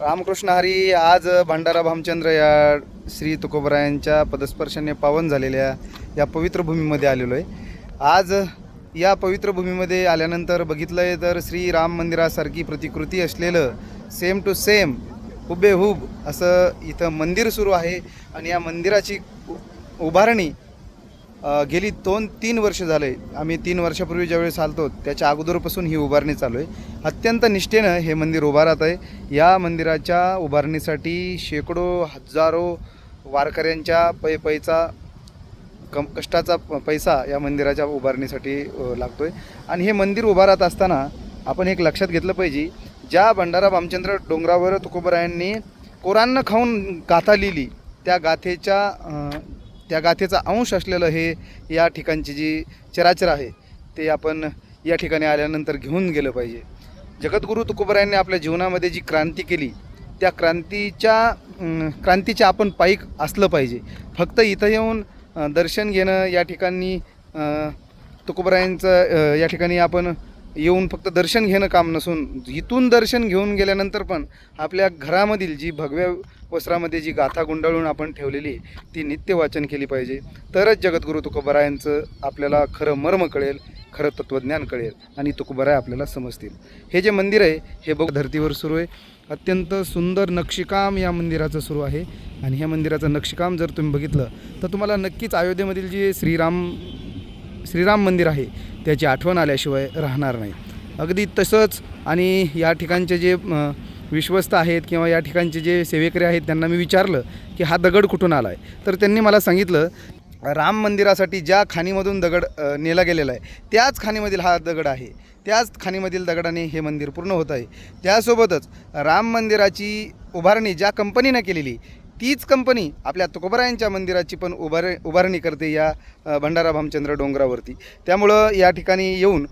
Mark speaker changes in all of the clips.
Speaker 1: रामकृष्ण हरी आज भंडारा भामचंद्र या श्री तुकोबरायांच्या पदस्पर्शाने पावन झालेल्या या पवित्र भूमीमध्ये आलेलो आहे आज या पवित्र भूमीमध्ये आल्यानंतर बघितलं आहे तर श्री राम मंदिरासारखी प्रतिकृती असलेलं सेम टू सेम हुबेहूब असं इथं मंदिर सुरू आहे. आणि या मंदिराची उ- उभारणी गेली दोन तीन वर्ष झाले. आम्ही तीन वर्षापूर्वी ज्यावेळेस आलतो त्याच्या अगोदरपासून ही उभारणी चालू आहे. अत्यंत निष्ठेनं हे मंदिर उभारत आहे. या मंदिराच्या उभारणीसाठी शेकडो हजारो वारकऱ्यांच्या पै पैचा कम कष्टाचा प- पैसा या मंदिराच्या उभारणीसाठी लागतो आहे आणि हे मंदिर उभारत असताना आपण एक लक्षात घेतलं पाहिजे ज्या भंडारा भामचंद्र डोंगरावर तुकोबरायांनी कोरांना खाऊन गाथा लिहिली त्या गाथेच्या त्या गाथेचा अंश असलेलं हे या ठिकाणची जी चराचर आहे ते आपण या ठिकाणी आल्यानंतर घेऊन गेलं पाहिजे. जगद्गुरू तुकोबरायांनी आपल्या जीवनामध्ये जी क्रांती केली त्या क्रांतीच्या क्रांतीच्या आपण पायीक असलं पाहिजे. फक्त इथं येऊन दर्शन घेणं या ठिकाणी अं, तुकोबरायांचं या ठिकाणी आपण येऊन फक्त दर्शन घेणं काम नसून इथून दर्शन घेऊन गेल्यानंतर पण आपल्या घरामधील जी भगव्या वस्त्रामध्ये जी गाथा गुंडाळून आपण ठेवलेली आहे, ती नित्य वाचन केली पाहिजे. तरच जगद्गुरू तुकोबरायांचं आपल्याला खरं मर्म कळेल खरं तत्त्वज्ञान कळेल आणि तुकोबराय आपल्याला समजतील. हे जे मंदिर आहे हे बघ धर्तीवर सुरू आहे. अत्यंत सुंदर नक्षीकाम या मंदिराचं सुरू आहे. आणि ह्या मंदिराचं नक्षीकाम जर तुम्ही बघितलं तर तुम्हाला नक्कीच अयोध्येमधील जे श्रीराम श्रीराम मंदिर आहे त्याची आठवण आल्याशिवाय राहणार नाही. अगदी तसंच आणि या ठिकाणचे जे विश्वस्त आहेत किंवा या ठिकाणचे जे सेवेकरी आहेत त्यांना मी विचारलं की हा दगड कुठून आला आहे तर त्यांनी मला सांगितलं राम मंदिरासाठी ज्या खाणीमधून दगड नेला गेलेला आहे त्याच खाणीमधील हा दगड आहे. त्याच खाणीमधील दगडाने हे मंदिर पूर्ण होत आहे. त्यासोबतच राम मंदिराची उभारणी ज्या कंपनीनं केलेली तीच कंपनी आपल्या तुकोबरायांच्या मंदिराची पण उभार उभारणी करते या भंडारा भामचंद्र डोंगरावरती. त्यामुळं या ठिकाणी येऊन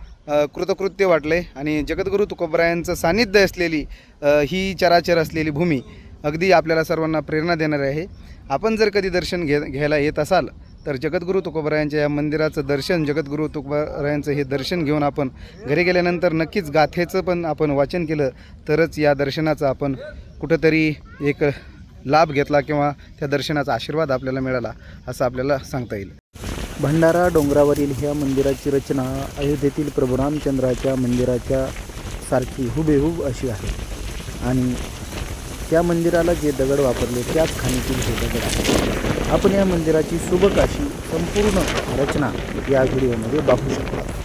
Speaker 1: कृतकृत्य वाटलं आहे आणि जगद्गुरू तुकोबरायांचं सान्निध्य असलेली ही चराचर असलेली भूमी अगदी आपल्याला सर्वांना प्रेरणा देणारी आहे. आपण जर कधी दर्शन घे घ्यायला येत असाल तर जगद्गुरू तुकोबरायांच्या या मंदिराचं दर्शन जगद्गुरू तुकोबरायांचं हे दर्शन घेऊन आपण घरी गेल्यानंतर नक्कीच गाथेचं पण आपण वाचन केलं तरच या दर्शनाचं आपण कुठंतरी एक लाभ घेतला किंवा त्या दर्शनाचा आशीर्वाद आपल्याला मिळाला असं आपल्याला सांगता येईल.
Speaker 2: भंडारा डोंगरावरील ह्या मंदिराची रचना अयोध्येतील प्रभू रामचंद्राच्या मंदिराच्या सारखी हुबेहूब अशी आहे. आणि त्या मंदिराला जे दगड वापरले त्याच खाणीतील हे दगड आहे आपण या मंदिराची सुबक अशी संपूर्ण रचना या व्हिडिओमध्ये बघू शकतो.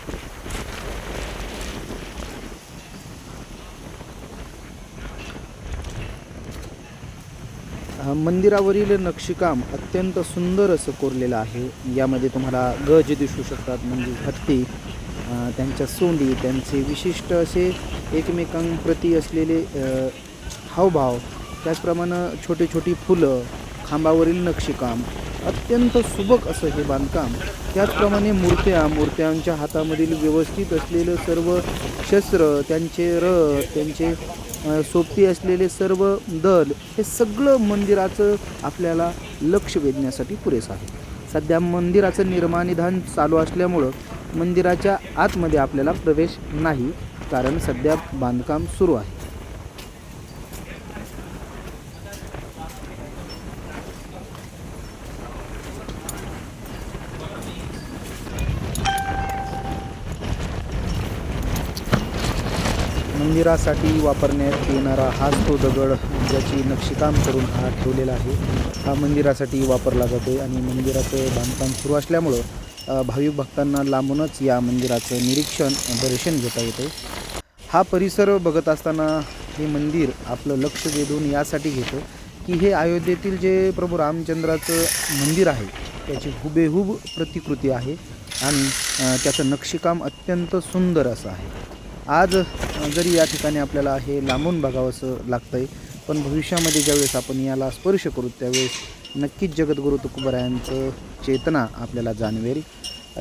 Speaker 2: मंदिरावरील नक्षीकाम अत्यंत सुंदर असं कोरलेलं आहे. यामध्ये तुम्हाला गज दिसू शकतात म्हणजे हत्ती त्यांच्या सोंडी त्यांचे विशिष्ट असे एकमेकांप्रती असलेले हावभाव. त्याचप्रमाणे छोटी छोटी फुलं खांबावरील नक्षीकाम अत्यंत सुबक असं हे बांधकाम. त्याचप्रमाणे मूर्त्या मूर्त्यांच्या हातामधील व्यवस्थित असलेलं सर्व शस्त्र त्यांचे रथ त्यांचे अ, सोबती असलेले सर्व दल हे सगळं मंदिराचं आपल्याला लक्ष वेधण्यासाठी पुरेसं आहे. सध्या मंदिराचं निर्माणिधान चालू असल्यामुळं मंदिराच्या आतमध्ये आपल्याला प्रवेश नाही कारण सध्या बांधकाम सुरू आहे. मंदिरासाठी वापरण्यात येणारा हाच तो दगड ज्याची नक्षीकाम करून हा ठेवलेला आहे. हा मंदिरासाठी वापरला जातो आणि मंदिराचं बांधकाम सुरू असल्यामुळं भाविक भक्तांना लांबूनच या मंदिराचं निरीक्षण दर्शन घेता येतं हा परिसर बघत असताना हे मंदिर आपलं लक्ष वेधून यासाठी घेतं की हे अयोध्येतील जे प्रभू रामचंद्राचं मंदिर आहे त्याची हुबेहूब प्रतिकृती आहे आणि त्याचं नक्षीकाम अत्यंत सुंदर असं आहे. आज जरी या ठिकाणी आपल्याला हे लांबून बघावंसं लागतं आहे पण भविष्यामध्ये ज्यावेळेस आपण याला स्पर्श करू त्यावेळेस नक्कीच जगद्गुरू तुकोबरायांचं चेतना आपल्याला जाणवेल.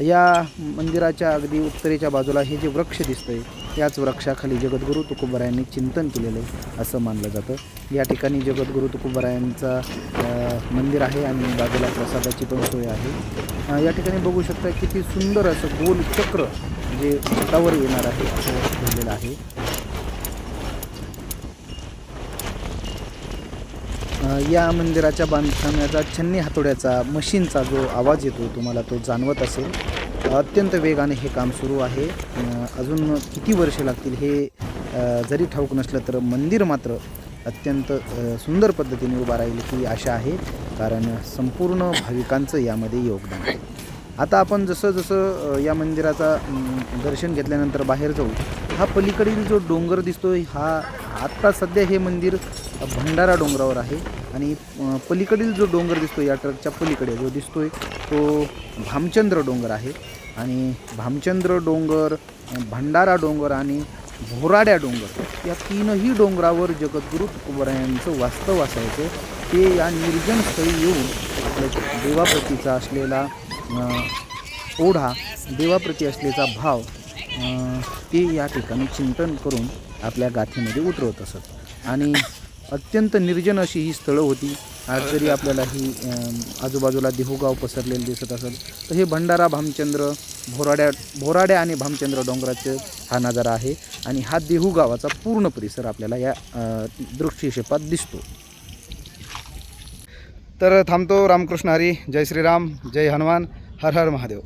Speaker 2: या मंदिराच्या अगदी उत्तरेच्या बाजूला हे जे वृक्ष दिसतं आहे याच वृक्षाखाली जगद्गुरू तुकोबरायांनी चिंतन केलेलं आहे असं मानलं जातं. या ठिकाणी जगद्गुरू तुकोबरायांचा मंदिर आहे आणि बाजूला प्रसादाची पण सोय आहे. या ठिकाणी बघू शकता किती सुंदर असं गोल चक्र जे हातावर येणार आहे असं ठेवलेलं आहे. या मंदिराच्या बांधकामाचा छन्नी हातोड्याचा मशीनचा जो आवाज येतो तुम्हाला तो जाणवत असेल. अत्यंत वेगाने हे काम सुरू आहे. अजून किती वर्षे लागतील हे जरी ठाऊक नसलं तर मंदिर मात्र अत्यंत सुंदर पद्धतीने उभा राहील ही आशा आहे. कारण संपूर्ण भाविकांचं यामध्ये योगदान आहे. आता आपण जसं जसं या मंदिराचा दर्शन घेतल्यानंतर बाहेर जाऊ हा पलीकडील जो डोंगर दिसतोय हा आत्ता सध्या हे मंदिर भंडारा डोंगरावर आहे. आणि पलीकडील जो डोंगर दिसतो या ट्रकच्या पलीकडे जो दिसतोय तो भामचंद्र डोंगर आहे. आणि भामचंद्र डोंगर भंडारा डोंगर आणि भोराड्या डोंगर या तीनही डोंगरावर जगद्गुरू तुकोबरायांचं वास्तव असायचं. ते या निर्जन स्थळी येऊन आपल्या देवाप्रतीचा असलेला ओढा देवाप्रती असलेला भाव ती ते या ठिकाणी चिंतन करून आपल्या गाथेमध्ये उतरवत असत. आणि अत्यंत निर्जन अशी ही स्थळं होती. आज जरी आपल्याला ही आजूबाजूला देहूगाव पसरलेलं दिसत असेल तर हे भंडारा भामचंद्र भोराड्या भोराड्या आणि भामचंद्र डोंगराचं हा नजारा आहे. आणि हा देहू गावाचा पूर्ण परिसर आपल्याला या दृष्टिक्षेपात दिसतो.
Speaker 1: तर थांबतो रामकृष्ण हरी. जय श्रीराम. जय हनुमान. हर हर महादेव